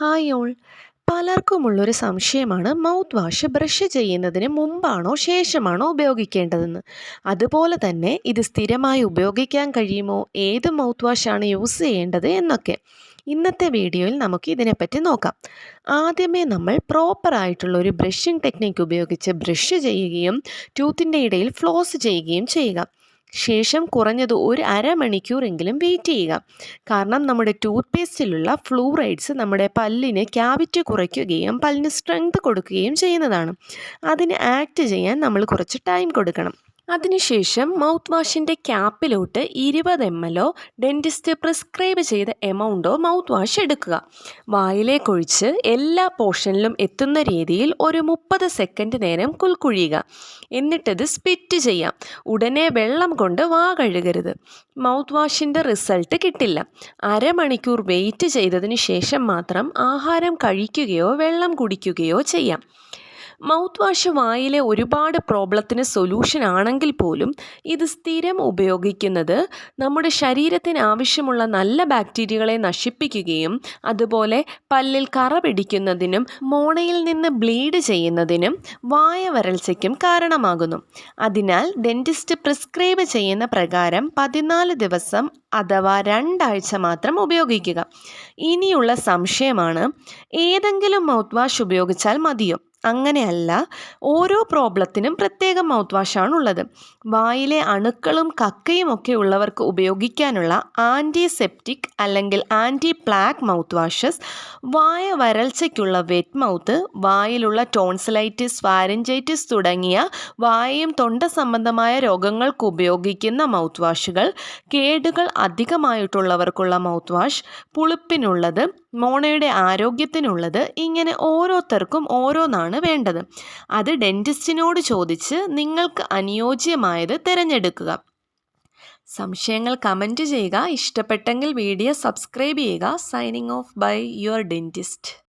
Hi all. പലർക്കുമുള്ളൊരു സംശയമാണ് mouth wash brush ചെയ്യുന്നതിന് മുമ്പാണോ ശേഷമാണോ ഉപയോഗിക്കേണ്ടതെന്ന്. അതുപോലെ തന്നെ ഇത് സ്ഥിരമായി ഉപയോഗിക്കാൻ കഴിയുമോ? ഏത് മൗത്ത് വാഷാണ് യൂസ് ചെയ്യേണ്ടത് എന്നൊക്കെ. ഇന്നത്തെ വീഡിയോയിൽ നമുക്ക് ഇതിനെപ്പറ്റി നോക്കാം. ആദ്യമേ നമ്മൾ പ്രോപ്പറായിട്ടുള്ള ഒരു ബ്രഷിംഗ് ടെക്നിക്ക് ഉപയോഗിച്ച് ബ്രഷ് ചെയ്യുകയും ടൂത്തിന്റെ ഇടയിൽ ഫ്ലോസ് ചെയ്യുകയും ചെയ്യുക. ശേഷം കുറഞ്ഞത് ഒരു അരമണിക്കൂറെങ്കിലും വെയിറ്റ് ചെയ്യുക. കാരണം നമ്മുടെ ടൂത്ത് പേസ്റ്റിലുള്ള ഫ്ലൂറൈഡ്സ് നമ്മുടെ പല്ലിന് ക്യാവിറ്റി കുറയ്ക്കുകയും പല്ലിന് സ്ട്രെങ്ത് കൊടുക്കുകയും ചെയ്യുന്നതാണ്. അതിന് ആക്ട് ചെയ്യാൻ നമ്മൾ കുറച്ച് ടൈം കൊടുക്കണം. അതിനുശേഷം മൗത്ത് വാഷിന്റെ ക്യാപ്പിലോട്ട് ഇരുപത് എം എല്ലോ ഡെന്റിസ്റ്റ് പ്രിസ്ക്രൈബ് ചെയ്ത എമൗണ്ടോ മൗത്ത് വാഷ് എടുക്കുക വായിലേക്കൊഴിച്ച് എല്ലാ പോർഷനിലും എത്തുന്ന രീതിയിൽ ഒരു മുപ്പത് സെക്കൻഡ് നേരം കുൽക്കുഴിയുക. എന്നിട്ടത് സ്പിറ്റ് ചെയ്യാം. ഉടനെ വെള്ളം കൊണ്ട് വാ കഴുകരുത്. മൗത്ത് വാഷിന്റെ റിസൾട്ട് കിട്ടില്ല. അരമണിക്കൂർ വെയിറ്റ് ചെയ്തതിന് ശേഷം മാത്രം ആഹാരം കഴിക്കുകയോ വെള്ളം കുടിക്കുകയോ ചെയ്യാം. മൗത്ത് വാഷ് വായിലെ ഒരുപാട് പ്രോബ്ലത്തിന് സൊല്യൂഷൻ ആണെങ്കിൽ പോലും ഇത് സ്ഥിരം ഉപയോഗിക്കുന്നത് നമ്മുടെ ശരീരത്തിന് ആവശ്യമുള്ള നല്ല ബാക്ടീരിയകളെ നശിപ്പിക്കുകയും അതുപോലെ പല്ലിൽ കറ പിടിക്കുന്നതിനും മോണയിൽ നിന്ന് ബ്ലീഡ് ചെയ്യുന്നതിനും വായ വരൾച്ചയ്ക്കും കാരണമാകുന്നു. അതിനാൽ ഡെന്റിസ്റ്റ് പ്രിസ്ക്രൈബ് ചെയ്യുന്ന പ്രകാരം പതിനാല് ദിവസം അഥവാ രണ്ടാഴ്ച മാത്രം ഉപയോഗിക്കുക. ഇനിയുള്ള സംശയമാണ് ഏതെങ്കിലും മൗത്ത് വാഷ് ഉപയോഗിച്ചാൽ മതിയോ? അങ്ങനെയല്ല ഓരോ പ്രോബ്ലത്തിനും പ്രത്യേകം മൗത്ത് വാഷാണ് ഉള്ളത് വായിലെ അണുക്കളും കക്കയും ഒക്കെ ഉള്ളവർക്ക് ഉപയോഗിക്കാനുള്ള ആന്റിസെപ്റ്റിക് അല്ലെങ്കിൽ ആന്റി പ്ലാക്ക് മൗത്ത് വാഷസ് വായ വരൾച്ചയ്ക്കുള്ള വെറ്റ് മൗത്ത് വായിലുള്ള ടോൺസിലൈറ്റിസ് വാരഞ്ചൈറ്റിസ് തുടങ്ങിയ വായയും തൊണ്ട സംബന്ധമായ രോഗങ്ങൾക്ക് ഉപയോഗിക്കുന്ന മൗത്ത് വാഷുകൾ കേടുകൾ അധികമായിട്ടുള്ളവർക്കുള്ള മൗത്ത് വാഷ് പുളിപ്പിനുള്ളത് മോണയുടെ ആരോഗ്യത്തിനുള്ളത് ഇങ്ങനെ ഓരോരുത്തർക്കും ഓരോന്നാണ്. വേണ്ടത്. അത് ഡെന്റിസ്റ്റിനോട് ചോദിച്ച് നിങ്ങൾക്ക് അനുയോജ്യമായത് തിരഞ്ഞെടുക്കുക. സംശയങ്ങൾ കമന്റ് ചെയ്യുക. ഇഷ്ടപ്പെട്ടെങ്കിൽ വീഡിയോ സബ്സ്ക്രൈബ് ചെയ്യുക. Signing off by your dentist